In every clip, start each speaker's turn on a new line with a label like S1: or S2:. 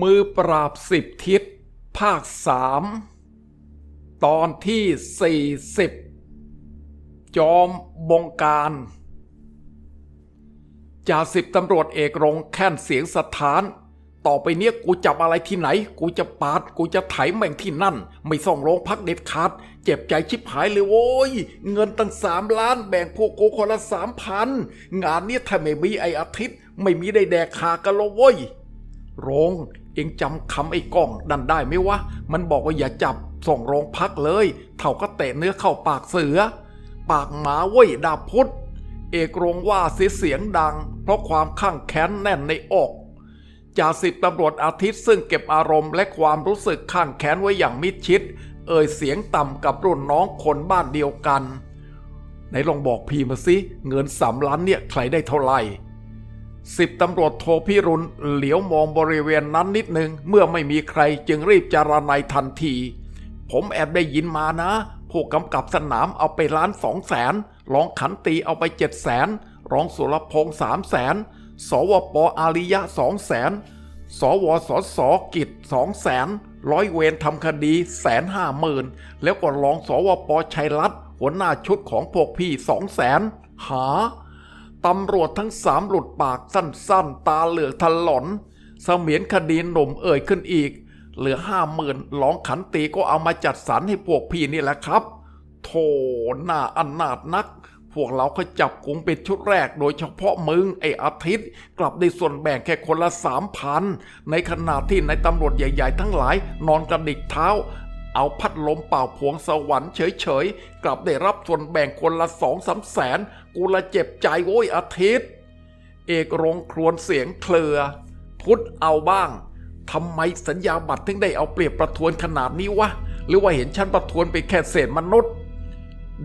S1: มือปราบสิบทิศ ภาคสามตอนที่สี่สิบจอมบงการจ่าสิบตำรวจเอกรงแค้นเสียงสถาน ต่อไปเนี้ยกูจับอะไรที่ไหน กูจะปาด กูจะไถแม่งที่นั่น ไม่ส่องโรงพักเด็ดขาด เจ็บใจชิบหายเลยโว้ย เงินตั้งสามล้านแบ่งพวกกูคนละสามพัน งานเนี้ยถ้าไม่มีไออาทิตย์ ไม่มีได้แดกขากันละเว้ย โรง เองจำคำไอ้กล้องดันได้ไหมวะ มันบอกว่าอย่าจับส่งโรงพักเลย เท่าก็เตะเนื้อเข้าปากเสือ ปากหมาเว้ยดาพุทธเอกรงว่าเสียเสียงดัง เพราะความข้างแค้นแน่นในอกจ่าสิบตำรวจอาทิตย์ซึ่งเก็บอารมณ์และความรู้สึกข้างแค้นไว้อย่างมิดชิด เอ่ยเสียงต่ำกับรุ่นน้องคนบ้านเดียวกันไหนลองบอกพี่มาสิเงินสามล้านเนี่ยใครได้เท่าไหร่ สิบตำรวจโทพิรุณเหลียวมองบริเวณนั้นนิดหนึ่งเมื่อไม่มีใครจึงรีบจารนายทันที ผมแอบได้ยินมานะ ผู้กำกับสนามเอาไปล้านสองแสนรองขันตีเอาไปเจ็ดแสนรองสุรพงษ์สามแสนสวปอาริยะสองแสนสวสสกิจสองแสนร้อยเวรทำคดีแสนห้าหมื่นแล้วก็รองสวปชัยรัตน์หัวหน้าชุดของพวกพี่สองแสนหา ตำรวจทั้งสามหลุดปากสั้นๆ ตาเหลือกทะหลอนเสมียนคดีหนุ่มเอ่ยขึ้นอีก เหลือห้าหมื่นหลองขันตีก็เอามาจัดสรรให้พวกพี่นี่แหละครับโธ่หน้าอันนาดนัก พวกเราก็จับกุมเป็นชุดแรกโดยเฉพาะมึงไอ้อาทิตย์ กลับได้ส่วนแบ่งแค่คนละสามพันในขณะที่ในตำรวจใหญ่ ๆ ทั้งหลายนอนกระดิกเท้า เอาพัดลมเป่าพวงสวรรค์เฉยๆ กลับได้รับส่วนแบ่งคนละสองสามแสน กูละเจ็บใจโว้ยอาทิตย์ เอกรงครวญเสียงเคลือ พุทธเอาบ้างทำไมสัญญาบัตรถึงได้เอาเปรียบประทวนขนาดนี้วะ หรือว่าเห็นฉันประทวนไปแค่เศษมนุษย์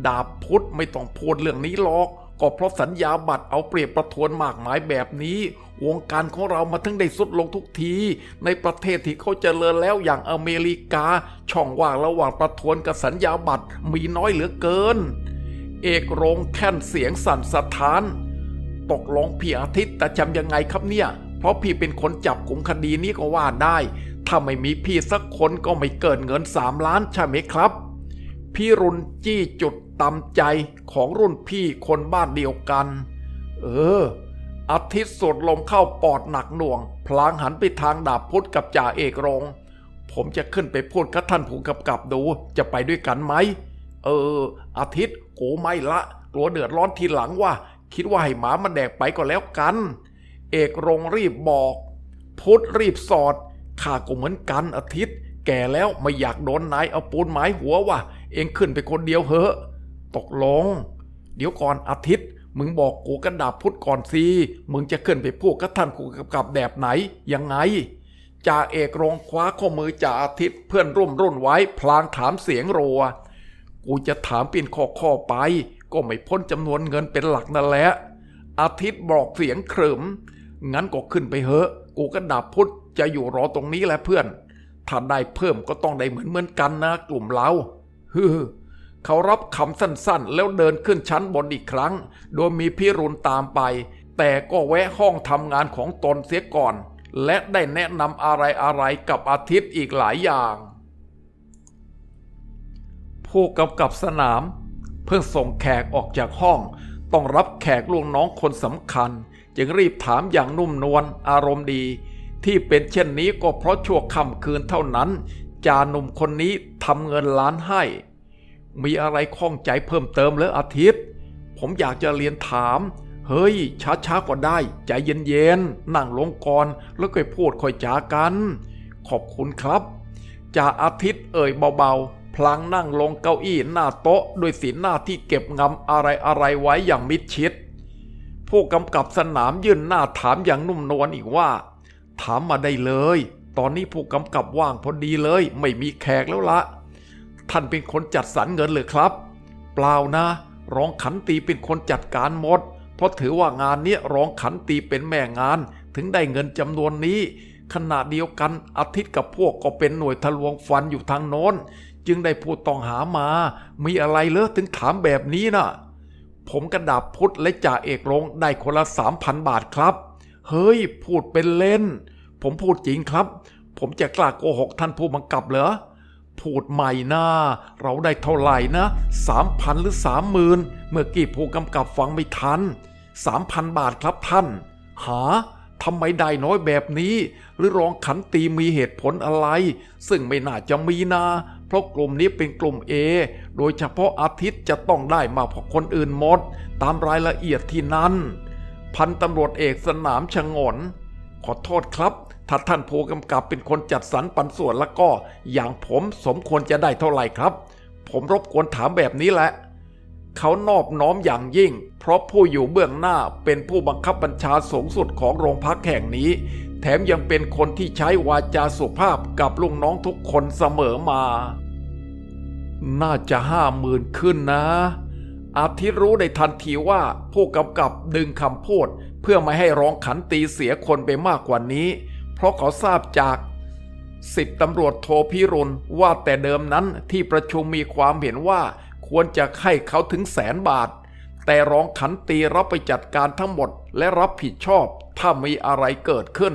S1: ดาบพุทธไม่ต้องพูดเรื่องนี้หรอก ก็เพราะสัญญาบัตรเอาเปรียบประทวนมากมายแบบนี้ วงการของเรามาถึงได้สุดลงทุกที ในประเทศที่เขาเจริญแล้วอย่างอเมริกา ช่องว่างระหว่างประทวนกับสัญญาบัตรมีน้อยเหลือเกิน เอกรงแค่นเสียงสั่นสะท้าน ตกลงพี่อาทิตย์แต่จำยังไงครับเนี่ย เพราะพี่เป็นคนจับกลุ่มคดีนี้ก็ว่าได้ ถ้าไม่มีพี่สักคนก็ไม่เกินเงินสามล้านใช่ไหมครับพี่รุนจี้จุด ตำใจของรุ่นพี่คนบ้านเดียวกัน เออ อาทิตย์สดลมเข้าปอดหนักหน่วง พลางหันไปทางดาบพุธกับจ่าเอกรง ผมจะขึ้นไปพูดกับท่านผู้กำกับดู จะไปด้วยกันไหม เออ อาทิตย์กูไม่ละ กลัวเดือดร้อนทีหลังว่า คิดว่าให้หมามันแดกไปก็แล้วกัน เอกรงรีบบอก พุทธรีบสอด ข้าก็เหมือนกันอาทิตย์ แก่แล้วไม่อยากโดนนายเอาปูนไม้หัวว่ะเองขึ้นไปคนเดียวเหอะ ตกลง เดี๋ยวก่อนอาทิตย์ มึงบอกกูกันดาบพุธก่อนสิมึงจะขึ้นไปพูดกับท่านผู้กำกับแบบไหน ยังไงจ่าเอกรงคว้าข้อมือจ่าอาทิตย์เพื่อนร่วมรุ่นไว้พลางถามเสียงรัว กูจะถามเป็นข้อข้อไป ก็ไม่พ้นจำนวนเงินเป็นหลักนั่นแหละ อาทิตย์บอกเสียงเคริมงั้นก็ขึ้นไปเหอะ กูก็ดาบพุธจะอยู่รอตรงนี้แหละเพื่อน ถ้าได้เพิ่มก็ต้องได้เหมือนเหมือนกันนะกลุ่มเรา ฮือ เขารับคำสั้นๆ แล้วเดินขึ้นชั้นบนอีกครั้ง โดยมีพี่รุนตามไป แต่ก็แวะห้องทำงานของตนเสียก่อน และได้แนะนำอะไรๆกับอาทิตย์อีกหลายอย่าง ผู้กำกับสนาม เพื่อส่งแขกออกจากห้อง ต้องรับแขกลูกน้องคนสำคัญ จึงรีบถามอย่างนุ่มนวลอารมณ์ดี ที่เป็นเช่นนี้ก็เพราะชั่วค่ำคืนเท่านั้นจาหนุ่มคนนี้ทำเงินล้านให้ มีอะไรข้องใจเพิ่มเติมหรืออาทิตย์ ผมอยากจะเรียนถาม เฮ้ย ช้าๆก็ได้ ใจเย็นๆ นั่งลงก่อนแล้วก็พูดค่อยจากัน ขอบคุณครับจ่าอาทิตย์เอ่ยเบาๆ พลางนั่งลงเก้าอี้หน้าโต๊ะด้วยสีหน้าที่เก็บงำอะไรๆไว้อย่างมิดชิด ผู้กำกับสนามยื่นหน้าถามอย่างนุ่มนวลอีกว่า ถามมาได้เลย ตอนนี้ผู้กำกับว่างพอดีเลย ไม่มีแขกแล้วละ ท่านเป็นคนจัดสรรเงินเลยครับ เปล่านะรองขันตีเป็นคนจัดการหมด เพราะถือว่างานนี้รองขันตีเป็นแม่งาน ถึงได้เงินจำนวนนี้ ขณะเดียวกันอาทิตย์กับพวกก็เป็นหน่วยทะลวงฟันอยู่ทางโน้น จึงได้ผู้ต้องหามา มีอะไรเลอะถึงถามแบบนี้น่ะ ผมกระดาบพุทธและจ่าเอกลงได้คนละสามพันบาทครับ เฮ้ย พูดเป็นเล่น ผมพูดจริงครับ ผมจะกล้าโกหกท่านผู้บังกับเหรอ พูดใหม่นะเราได้เท่าไหร่นะสามพันหรือสามหมื่นเมื่อกี้ผู้กำกับฟังไม่ทันสามพันบาทครับท่าน หาทำไมได้น้อยแบบนี้ หรือรองขันตีมีเหตุผลอะไร ซึ่งไม่น่าจะมีนะเพราะกลุ่มนี้เป็นกลุ่ม A โดยเฉพาะอาทิตย์จะต้องได้มากกว่าคนอื่นหมด ตามรายละเอียดที่นั้น พันตำรวจเอกสนามชงน ขอโทษครับ ถ้าท่านผู้กำกับเป็นคนจัดสรรปันส่วนแล้วก็ อย่างผมสมควรจะได้เท่าไหร่ครับ ผมรบกวนถามแบบนี้แหละ เขานอบน้อมอย่างยิ่ง เพราะผู้อยู่เบื้องหน้าเป็นผู้บังคับบัญชาสูงสุดของโรงพักแห่งนี้ แถมยังเป็นคนที่ใช้วาจาสุภาพกับลูกน้องทุกคนเสมอมา น่าจะห้าหมื่นขึ้นนะอาทิตย์รู้ในทันทีว่าผู้กำกับดึงคำพูด เพื่อไม่ให้ร้องขันตีเสียคนไปมากกว่านี้ เพราะเขาทราบจากสิบตำรวจโทพิรุณว่าแต่เดิมนั้นที่ประชุมมีความเห็นว่าควรจะให้เขาถึงแสนบาท แต่ร้องขันตีรับไปจัดการทั้งหมดและรับผิดชอบถ้ามีอะไรเกิดขึ้น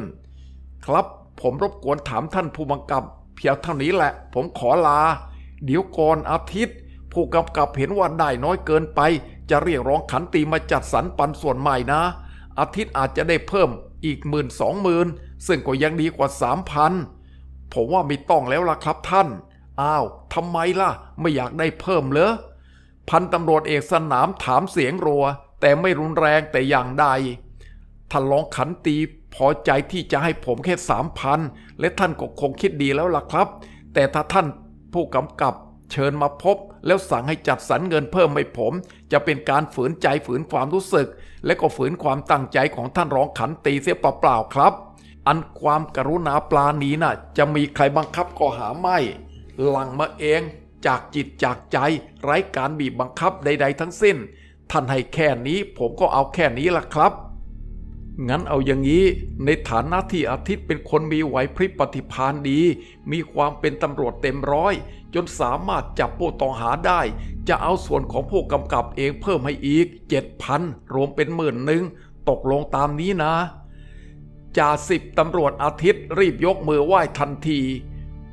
S1: ครับผมรบกวนถามท่านผู้บังกับ เพียงเท่านี้แหละ ผมขอลา เดี๋ยวก่อนอาทิตย์ ผู้กำกับเห็นว่าได้น้อยเกินไป จะเรียกร้องขันตีมาจัดสรรปันส่วนใหม่นะ อาทิตย์อาจจะได้เพิ่มอีกหมื่นสองหมื่น ซึ่งก็ยังดีกว่าสามพันผมว่าไม่ต้องแล้วล่ะครับท่าน อ้าวทำไมล่ะ ไม่อยากได้เพิ่มเหรอ พันตำรวจเอกสนามถามเสียงรัว แต่ไม่รุนแรงแต่อย่างใด ท่านลองขันตีพอใจที่จะให้ผมแค่สามพันและท่านก็คงคิดดีแล้วล่ะครับ แต่ถ้าท่านผู้กำกับเชิญมาพบ แล้วสั่งให้จัดสรรเงินเพิ่มให้ผม จะเป็นการฝืนใจฝืนความรู้สึก และก็ฝืนความตั้งใจของท่านรองขันตีเสียเปล่าๆครับ อันความกรุณาปลานี้น่ะ จะมีใครบังคับก็หาไม่ หลังมาเองจากจิตจากใจ ไร้การบีบบังคับใด ๆ ทั้งสิ้น ท่านให้แค่นี้ผมก็เอาแค่นี้ล่ะครับ งั้นเอาอย่างนี้ ในฐานะที่อาทิตย์เป็นคนมีไหวพริบปฏิภาณดี มีความเป็นตำรวจเต็มร้อย จนสามารถจับผู้ต้องหาได้ จะเอาส่วนของผู้กำกับเองเพิ่มให้อีกเจ็ดพันรวมเป็นหมื่นหนึ่งตกลงตามนี้นะ จ่าสิบตำรวจอาทิตย์รีบยกมือไหว้ทันที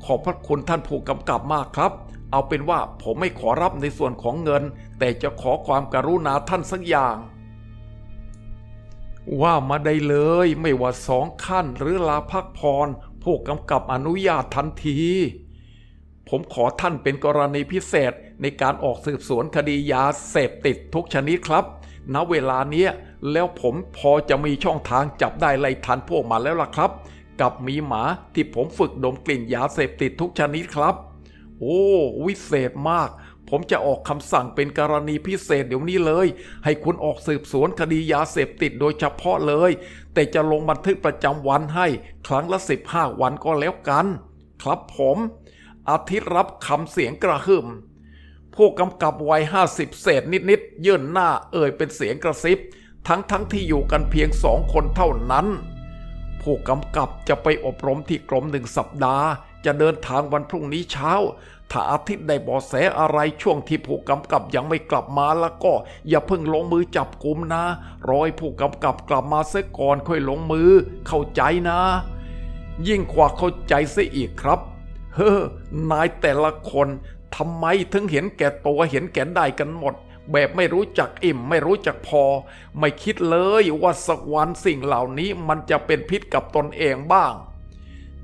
S1: ขอบพระคุณท่านผู้กำกับมากครับ เอาเป็นว่าผมไม่ขอรับในส่วนของเงิน แต่จะขอความกรุณาท่านสักอย่าง ว่ามาได้เลยไม่ว่าสองขั้นหรือลาพักพรผู้กำกับอนุญาตทันที ผมขอท่านเป็นกรณีพิเศษในการออกสืบสวนคดียาเสพติดทุกชนิดครับ ณเวลาเนี้ย แล้วผมพอจะมีช่องทางจับได้ไล่ทันพวกมันแล้วล่ะครับ กับมีหมาที่ผมฝึกดมกลิ่นยาเสพติดทุกชนิดครับ โอ้วิเศษมาก ผมจะออกคำสั่งเป็นกรณีพิเศษเดี๋ยวนี้เลย ให้คุณออกสืบสวนคดียาเสพติดโดยเฉพาะเลย แต่จะลงบันทึกประจำวันให้ ครั้งละ 15 วันก็แล้วกัน ครับผมอาทิตย์รับคำเสียงกระหึ่มผู้กำกับวัยห้าสิบเศษนิดๆยื่นหน้าเอ่ยเป็นเสียงกระซิบ ทั้งๆทที่อยู่กันเพียงสองคนเท่านั้น ผู้กำกับจะไปอบรมที่กรมหนึ่งสัปดาห์ จะเดินทางวันพรุ่งนี้เช้า ถ้าอาทิตย์ได้บาะแสอะไรช่วงที่ผู้กำกับยังไม่กลับมาแล้วก็ อย่าเพิ่งลงมือจับกลุ่มนะรอให้ผู้กำกับกลับมาเสียก่อนค่อยลงมือ เข้าใจนะ ยิ่งกว่าเข้าใจเสียอีกครับ เฮ้อนายแต่ละคนทำไมถึงเห็นแก่ตัวเห็นแก่ได้กันหมด แบบไม่รู้จักอิ่มไม่รู้จักพอ ไม่คิดเลยว่าสักวันสิ่งเหล่านี้มันจะเป็นพิษกับตนเองบ้าง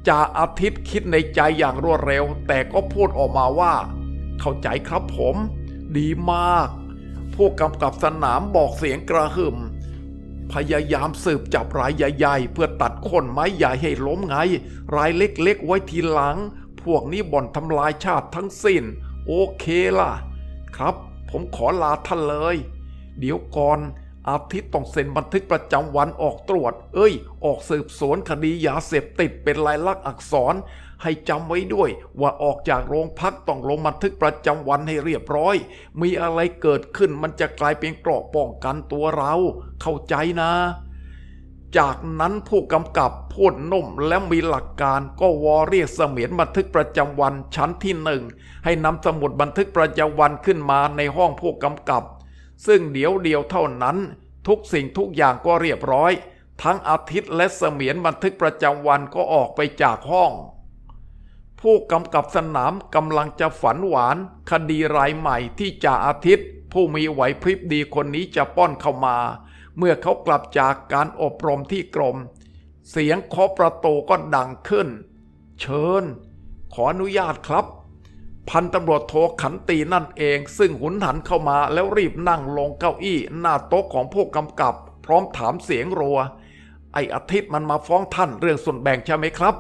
S1: จ่าอาทิตย์คิดในใจอย่างรวดเร็ว แต่ก็พูดออกมาว่า เข้าใจครับผม ดีมาก ผู้กำกับสนามบอกเสียงกระหึ่ม พยายามสืบจับรายใหญ่ๆ เพื่อตัดคนไม้ใหญ่ให้ล้มไง รายเล็กๆ ไว้ทีหลัง พวกนี้บ่อนทำลายชาติทั้งสิ้น โอเคล่ะ ครับ ผมขอลาท่านเลย เดี๋ยวก่อนอาทิตย์ต้องเซ็นบันทึกประจำวันออกตรวจ เอ้ย ออกสืบสวนคดียาเสพติดเป็นลายลักษณ์อักษร ให้จำไว้ด้วย ว่าออกจากโรงพักต้องลงบันทึกประจำวันให้เรียบร้อย มีอะไรเกิดขึ้นมันจะกลายเป็นเกราะป้องกันตัวเรา เข้าใจนะ จากนั้นผู้กำกับพูดนุ่มและมีหลักการก็วอเรียกเสมียนบันทึกประจำวันชั้นที่หนึ่งให้นำสมุดบันทึกประจำวันขึ้นมาในห้องผู้กำกับ ซึ่งเดียวเดียวเท่านั้น ทุกสิ่งทุกอย่างก็เรียบร้อย ทั้งอาทิตย์และเสมียนบันทึกประจำวันก็ออกไปจากห้อง ผู้กำกับสนามกำลังจะฝันหวาน คดีรายใหม่ที่จ่าอาทิตย์ ผู้มีไหวพริบดีคนนี้จะป้อนเข้ามา เมื่อเขากลับจากการอบรมที่กรม เสียงเคาะประตูก็ดังขึ้น เชิญ ขออนุญาตครับ พันตำรวจโทขันตีนั่นเอง ซึ่งหุนหันเข้ามาแล้วรีบนั่งลงเก้าอี้หน้าโต๊ะของผู้กำกับ พร้อมถามเสียงรัว ไออาทิตย์มันมาฟ้องท่านเรื่องส่วนแบ่งใช่ไหมครับ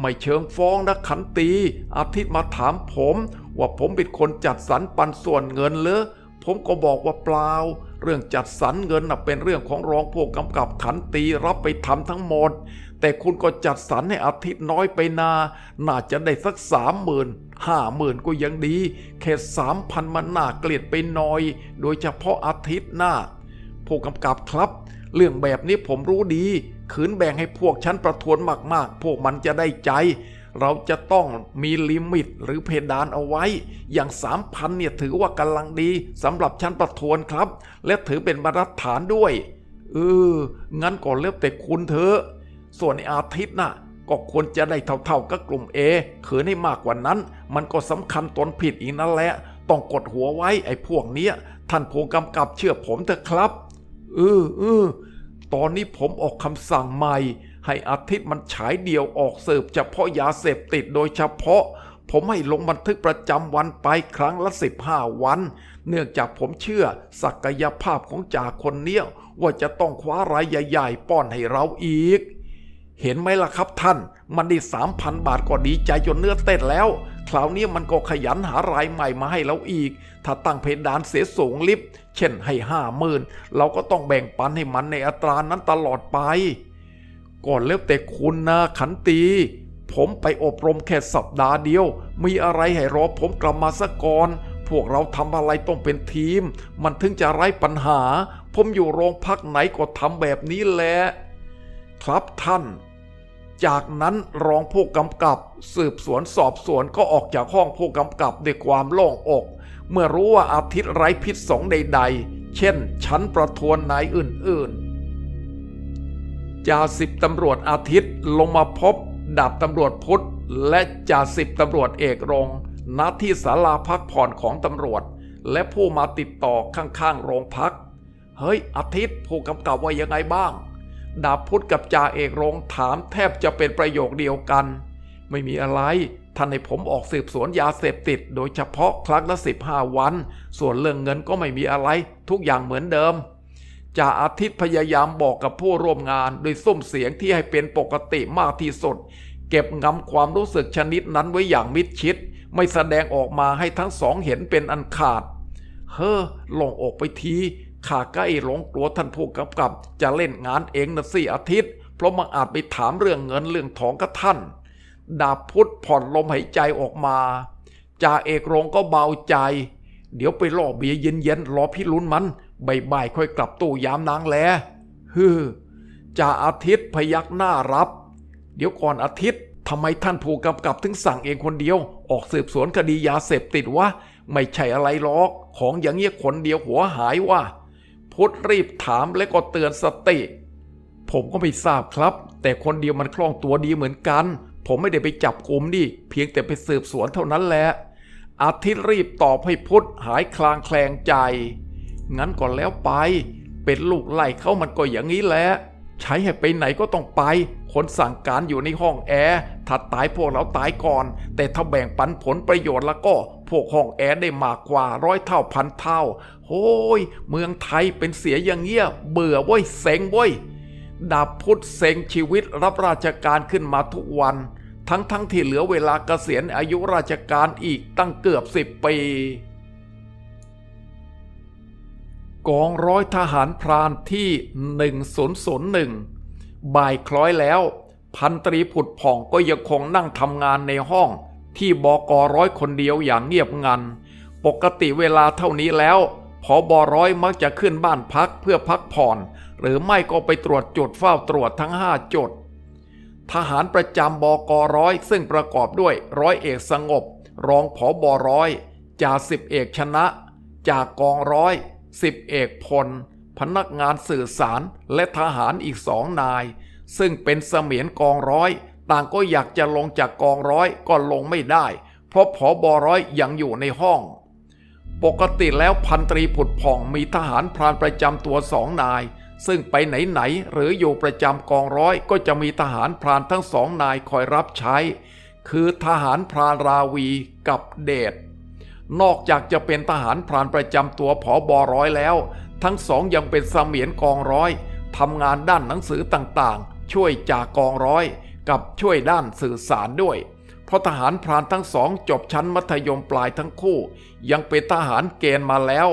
S1: ไม่เชิงฟ้องนะขันตี อาทิตย์มาถามผม ว่าผมเป็นคนจัดสรรปันส่วนเงินหรือผมก็บอกว่าเปล่า เรื่องจัดสรรเงินนะเป็นเรื่องของรองผู้กำกับขันตีรับไปทำทั้งหมด แต่คุณก็จัดสรรให้อาทิตย์น้อยไปนา น่าจะได้สักสามหมื่นห้าหมื่นก็ยังดีแค่สามพันมันน่าเกลียดไปหน่อย โดยเฉพาะอาทิตย์หน้า ผู้กำกับครับ เรื่องแบบนี้ผมรู้ดีขืนแบ่งให้พวกชั้นประทวนมากๆ พวกมันจะได้ใจ เราจะต้องมีลิมิตหรือเพดานเอาไว้ อย่างสามพันเนี่ยถือว่ากำลังดีสำหรับชั้นประทวนครับ และถือเป็นมาตรฐานด้วย เออ งั้นก็เลือกแต่คุณเถอะ ส่วนไอ้อาทิตย์น่ะก็ควรจะได้เท่าๆกับกลุ่ม A ขืนให้มากกว่านั้น มันก็สำคัญตนผิดอีกนั่นแหละ ต้องกดหัวไว้ไอ้พวกเนี้ย ท่านผู้กำกับเชื่อผมเถอะครับ เออเออตอนนี้ผมออกคำสั่งใหม่ ให้อาทิตย์มันฉายเดียวออกเสืบเฉพาะยาเสพติดโดยเฉพาะ ผมให้ลงบันทึกประจำวันไปครั้งละ 15 วัน เนื่องจากผมเชื่อศักยภาพของจ่าคนเนี้ยว่าจะต้องคว้ารายใหญ่ๆป้อนให้เราอีก เห็นไหมล่ะครับท่าน มันได้สามพันบาทก็ดีใจจนเนื้อเต้นแล้ว คราวนี้มันก็ขยันหารายใหม่มาให้เราอีก ถ้าตั้งเพดานเสียสูงลิฟต์เช่นให้ห้าหมื่นเราก็ต้องแบ่งปันให้มันในอัตรานั้นตลอดไป ก่อนแล้วแต่คุณนะขันตี ผมไปอบรมแค่สัปดาห์เดียว มีอะไรให้รอผมกลับมาสักก่อน พวกเราทำอะไรต้องเป็นทีม มันถึงจะไร้ปัญหา ผมอยู่โรงพักไหนก็ทำแบบนี้แหละ ครับท่าน จากนั้นรองผู้กำกับ สืบสวนสอบสวนก็ออกจากห้องผู้กำกับด้วยความโล่งอก เมื่อรู้ว่าอาทิตย์ไร้พิษสงใด ๆ เช่น ชั้นประทวนนายอื่น ๆ จ่าสิบตำรวจอาทิตย์ลงมาพบดาบตำรวจพุทธ และจ่าสิบตำรวจเอกรงณที่ศาลาพักผ่อนของตำรวจ และผู้มาติดต่อข้างๆโรงพัก เฮ้ย อาทิตย์ผู้กำกับว่ายังไงบ้าง ดาบพุทธกับจ่าเอกรงถามแทบจะเป็นประโยคเดียวกัน ไม่มีอะไรท่านให้ผมออกสืบสวนยาเสพติด โดยเฉพาะครั้งละสิบห้าวัน ส่วนเรื่องเงินก็ไม่มีอะไร ทุกอย่างเหมือนเดิม จ่าอาทิตย์พยายามบอกกับผู้ร่วมงานโดยส้มเสียงที่ให้เป็นปกติมากที่สุด เก็บงำความรู้สึกชนิดนั้นไว้อย่างมิดชิด ไม่แสดงออกมาให้ทั้งสองเห็นเป็นอันขาด เฮ้อลงออกไปทีข้าใกล้หลงกลัวท่านผู้กำกับ จะเล่นงานเองนะสิอาทิตย์ เพราะมาอาจไปถามเรื่องเงินเรื่องทองกับท่าน ดาบพุทธผ่อนลมหายใจออกมาจ่าเอกรงก็เบาใจ เดี๋ยวไปล่อเบียเย็นๆรอพี่ลุ้นมัน บ่ายๆค่อยกลับตู้ยามนางแลฮือจ่าอาทิตย์พยักหน้ารับ เดี๋ยวก่อนอาทิตย์ทำไมท่านผู้กำกับถึงสั่งเองคนเดียว ออกสืบสวนคดียาเสพติดวะไม่ใช่อะไรหรอก ของอย่างเงี้ยคนเดียวหัวหายว่ะพุทธรีบถามและก็เตือนสติ ผมก็ไม่ทราบครับ แต่คนเดียวมันคล่องตัวดีเหมือนกัน ผมไม่ได้ไปจับกลุ่มดิเพียงแต่ไปสืบสวนเท่านั้นแหละอาทิตย์รีบตอบให้พุทธหายคลางแคลงใจ งั้นก่อนแล้วไป เป็นลูกไล่เขามันก็อย่างนี้แหละใช้ให้ไปไหนก็ต้องไป คนสั่งการอยู่ในห้องแอร์ถ้าตายพวกเราตายก่อน แต่ถ้าแบ่งปันผลประโยชน์แล้วก็พวกห้องแอร์ได้มากกว่าร้อยเท่าพันเท่าโอ้ย เมืองไทยเป็นเสียอย่างเงี้ย เบื่อเว้ยเซ็งเว้ยดาบพุทธเซ็งชีวิตรับราชการขึ้นมาทุกวัน ทั้งทั้งที่เหลือเวลาเกษียณอายุราชการอีกตั้งเกือบสิบปี กองร้อยทหารพรานที่ 1001 บ่ายคล้อยแล้ว พันตรีผุดผ่องก็ยังคงนั่งทำงานในห้อง ที่บกร้อยคนเดียวอย่างเงียบงัน ปกติเวลาเท่านี้แล้วพอบอร้อยมักจะขึ้นบ้านพักเพื่อพักผ่อน หรือไม่ก็ไปตรวจจุดเฝ้าตรวจทั้งห้าจุด ทหารประจำบกร้อยซึ่งประกอบด้วยร้อยเอกสงบ รองผอบอร้อยจ่าสิบเอกชนะ จากกองร้อย สิบเอกพล พนักงานสื่อสารและทหารอีกสองนาย ซึ่งเป็นเสมียนกองร้อย ต่างก็อยากจะลงจากกองร้อยก็ลงไม่ได้ เพราะผอบอร้อยยังอยู่ในห้อง ปกติแล้วพันตรีผุดผ่องมีทหารพรานประจำตัวสองนาย ซึ่งไปไหนๆหรืออยู่ประจำกองร้อยก็จะมีทหารพรานทั้งสองนายคอยรับใช้ คือทหารพรานราวีกับเดช นอกจากจะเป็นทหารพรานประจำตัวผอบอร้อยแล้ว ทั้งสองยังเป็นเสมียนกองร้อยทำงานด้านหนังสือต่างๆ ช่วยจากกองร้อย กับช่วยด้านสื่อสารด้วย เพราะทหารพรานทั้งสองจบชั้นมัธยมปลายทั้งคู่ ยังเป็นทหารเกณฑ์มาแล้ว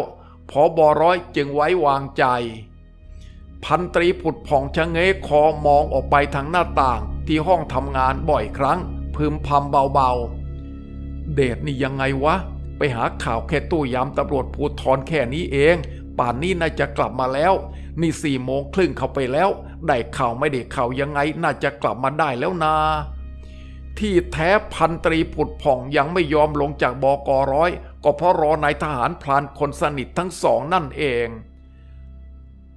S1: ผอบอร้อยจึงไว้วางใจ พันตรีผุดผ่องชะเง้คอมองออกไปทางหน้าต่างที่ห้องทำงานบ่อยครั้ง พึมพำเบาๆ เดชนี่ยังไงวะ ไปหาข่าวแค่ตู้ยามตำรวจภูทรแค่นี้เอง ป่านนี้น่าจะกลับมาแล้ว นี่สี่โมงครึ่งเข้าไปแล้ว ได้ข่าวไม่ได้ข่าวยังไง น่าจะกลับมาได้แล้วนาที่แท้พันตรีผุดผ่องยังไม่ยอมลงจากบอกอร้อยก็เพราะรอนายทหารพลานคนสนิททั้งสองนั่นเอง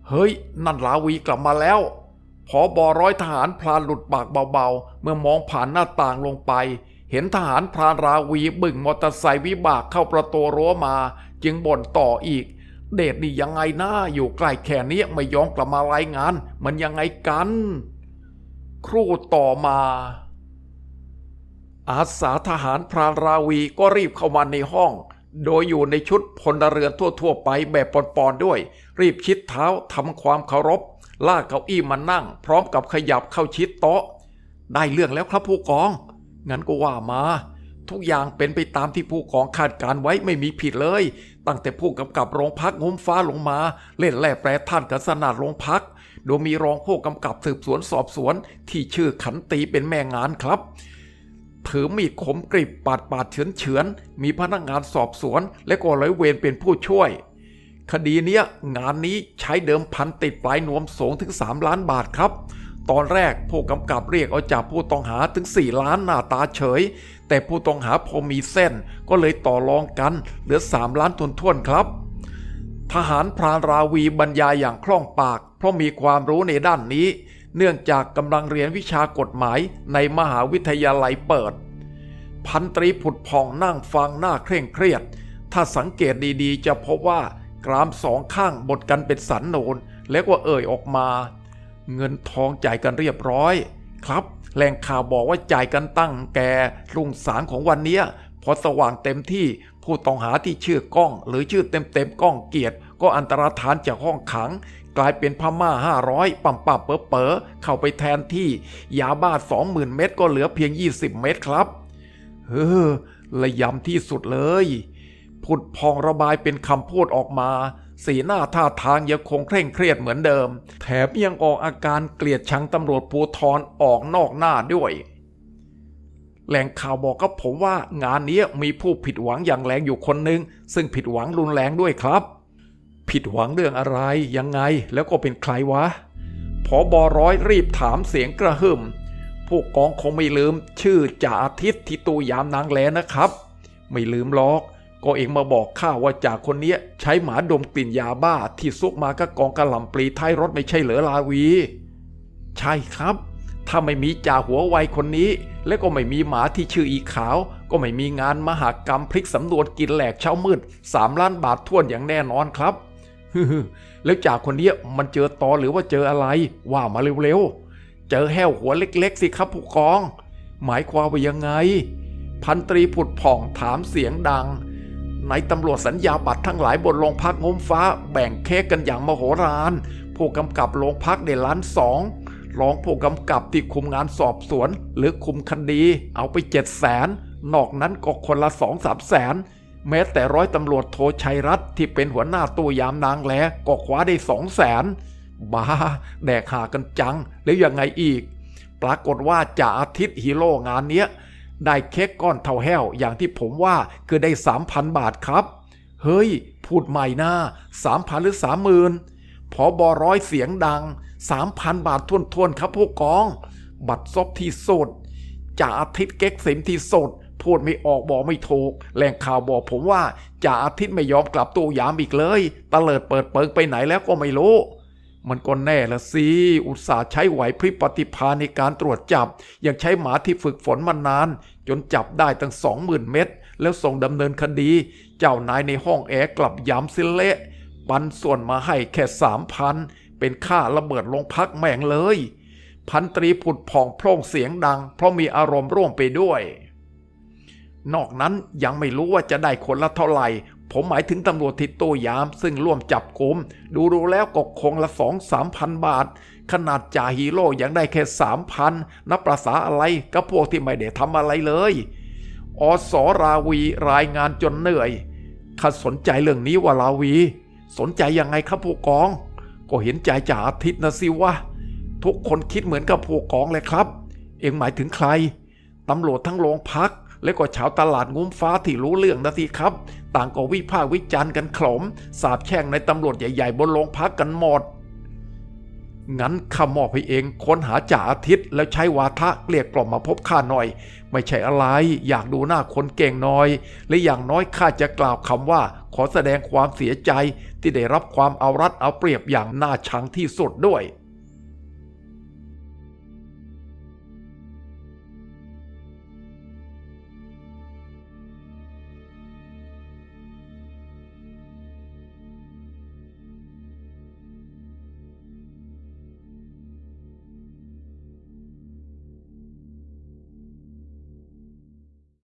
S1: เฮ้ย นั่นลาวีกลับมาแล้วพอบอร้อยทหารพลานหลุดปากเบาๆ เมื่อมองผ่านหน้าต่างลงไป เห็นทหารพลานราวีบึ่งมอเตอร์ไซค์วิบากเข้าประตูรั้วมา จึงบ่นต่ออีก เดชนี่ยังไงนะอยู่ใกล้แค่นี้ไม่ยอมกลับมารายงาน มันยังไงกัน ครู่ต่อมา อาสาทหารพรานราวีก็รีบเข้ามาในห้อง โดยอยู่ในชุดพลเรือนทั่วๆไปแบบปอนๆด้วย รีบชิดเท้าทำความเคารพลากเก้าอี้มานั่ง พร้อมกับขยับเข้าชิดโต๊ะ ได้เรื่องแล้วครับผู้กอง งั้นก็ว่ามา ทุกอย่างเป็นไปตามที่ผู้กองคาดการไว้ไม่มีผิดเลย ตั้งแต่ผู้กำกับโรงพักงมฟ้าลงมา เล่นแล่แปรท่านกับสนาดโรงพัก โดยมีรองผู้กำกับสืบสวนสอบสวน ที่ชื่อขันตีเป็นแม่งานครับถือมีดคมกริบปาดปาดเฉือนเฉือน มีพนักงานสอบสวน และก็ร้อยเวรเป็นผู้ช่วย คดีเนี้ยงานนี้ใช้เดิมพันติดปลายนวมสูงถึง 3 ล้านบาทครับ ตอนแรกผู้กำกับเรียกเอาจากผู้ต้องหาถึง 4 ล้านหน้าตาเฉย แต่ผู้ต้องหาพอมีเส้นก็เลยต่อรองกัน เหลือ 3 ล้านทุนท่วนครับ ทหารพรานราวีบรรยายอย่างคล่องปาก เพราะมีความรู้ในด้านนี้ เนื่องจากกำลังเรียนวิชากฎหมายในมหาวิทยาลัยเปิด พันตรีผุดผ่องนั่งฟังหน้าเคร่งเครียด ถ้าสังเกตดีๆ จะพบว่ากรามสองข้างบดกันเป็นสันโนนแล้วก็เอ่ยออกมา เงินทองจ่ายกันเรียบร้อย ครับแหล่งข่าวบอกว่าจ่ายกันตั้งแก่รุ่งสางของวันนี้พอสว่างเต็มที่ผู้ต้องหาที่ชื่อก้อง หรือชื่อเต็มๆก้องเกียรติก็อันตรธานจากห้องขัง กลายเป็นพม่าห้าร้อยปั่มปับเป๋อเป๋อเข้าไปแทนที่ ยาบ้าสองหมื่นเม็ดก็เหลือเพียง 20 เม็ดครับเฮ้อระยำที่สุดเลยผุดพองระบายเป็นคำพูดออกมา สีหน้าท่าทางยังคงเคร่งเครียดเหมือนเดิม แถมยังออกอาการเกลียดชังตำรวจภูทรออกนอกหน้าด้วย แหล่งข่าวบอกกับผมว่างานนี้มีผู้ผิดหวังอย่างแรงอยู่คนหนึ่งซึ่งผิดหวังรุนแรงด้วยครับ ผิดหวังเรื่องอะไรยังไงแล้วก็เป็นใครวะผอบอร้อยรีบถามเสียงกระหึ่มผู้กองคงไม่ลืมชื่อจ่าอาทิตย์ที่ตูยามนางแลนะครับ ไม่ลืมหรอก ก็เองมาบอกข้าว่าจ่าคนเนี้ย ใช้หมาดมกลิ่นยาบ้าที่ซุกมากับกองกระหล่ำปลีท้ายรถไม่ใช่เหรอลาวี ใช่ครับ ถ้าไม่มีจ่าหัวไวคนนี้ และก็ไม่มีหมาที่ชื่ออีขาว ก็ไม่มีงานมหากรรมพลิกสำนวนกินแหลกเช้ามืดสามล้านบาทท่วนอย่างแน่นอนครับฮึๆแล้วจ่าคนเนี้ยมันเจอตอหรือว่าเจออะไร ว่ามาเร็วๆ เจอแห้วหัวเล็กๆ สิครับผู้กอง หมายความว่ายังไง พันตรีผุดผ่องถามเสียงดัง ในตำรวจสัญญาบัตรทั้งหลายบนโรงพักงมฟ้าแบ่งเค้กกันอย่างมโหฬารผู้กำกับโรงพักได้ล้านสองรองผู้กำกับที่คุมงานสอบสวน หรือคุมคดี เอาไปเจ็ดแสนนอกนั้นก็คนละสองสามแสนแม้แต่ร้อยตำรวจโทชัยรัตน์ที่เป็นหัวหน้าตัวยามนางแลก็คว้าได้สองแสนบ้าแดกหากันจัง แล้วยังไงอีก ปรากฏว่าจ่าอาทิตย์ฮีโร่งานเนี้ย ได้เค้กก้อนเท่าแห้วอย่างที่ผมว่าคือได้สามพันบาทครับ เฮ้ย พูดใหม่นะสามพันหรือสามหมื่นพอบอร้อยเสียงดังสามพันบาททวนๆครับผู้กอง บัตรซบที่สุดจ่าอาทิตย์เก๊กเสมที่สุดพูดไม่ออกบอกไม่ถูกแหล่งข่าวบอกผมว่าจ่าอาทิตย์ไม่ยอมกลับตัวยามอีกเลยตะเลิดเปิดเปิงไปไหนแล้วก็ไม่รู้ มันก็แน่ละสิ อุตส่าห์ใช้ไหวพริบปฏิภาณในการตรวจจับยังใช้หมาที่ฝึกฝนมานาน จนจับได้ตั้งสองหมื่นเม็ดแล้วส่งดำเนินคดี เจ้านายในห้องแอร์กลับย้ำสิเละปันส่วนมาให้แค่สามพัน เป็นค่าระเบิดลงพักแม่งเลย พันตรีผุดผ่องโพร่งเสียงดัง เพราะมีอารมณ์ร่วมไปด้วย นอกนั้นยังไม่รู้ว่าจะได้คนละเท่าไหร่ ผมหมายถึงตำรวจที่ตัวยาม ซึ่งร่วมจับกุม ดูดูแล้วก็คงละสองสามพันบาท ขนาดจ่าฮีโร่ยังได้แค่สามพันนับประษาอะไรกับพวกที่ไม่ได้ทำอะไรเลยอสราวีรายงานจนเหนื่อยข้าสนใจเรื่องนี้ว่าราวี สนใจยังไงครับผู้กอง ก็เห็นใจจ่าอาทิตย์นะสิวะทุกคนคิดเหมือนกับผู้กองเลยครับ เองหมายถึงใครตำรวจทั้งโรงพัก และก็ชาวตลาดงุ้มฟ้าที่รู้เรื่องนะสิครับ ต่างก็วิพากษ์วิจารณ์กันขลม สาบแช่งในตำรวจใหญ่ๆบนโรงพักกันหมด งั้นข้ามอบให้เองค้นหาจ่าอาทิตย์แล้วใช้วาทะเกลียกกล่อมมาพบข้าหน่อย ไม่ใช่อะไร อยากดูหน้าคนเก่งหน่อย และอย่างน้อยข้าจะกล่าวคำว่า ขอแสดงความเสียใจที่ได้รับความเอารัดเอาเปรียบอย่างน่าชังที่สุดด้วย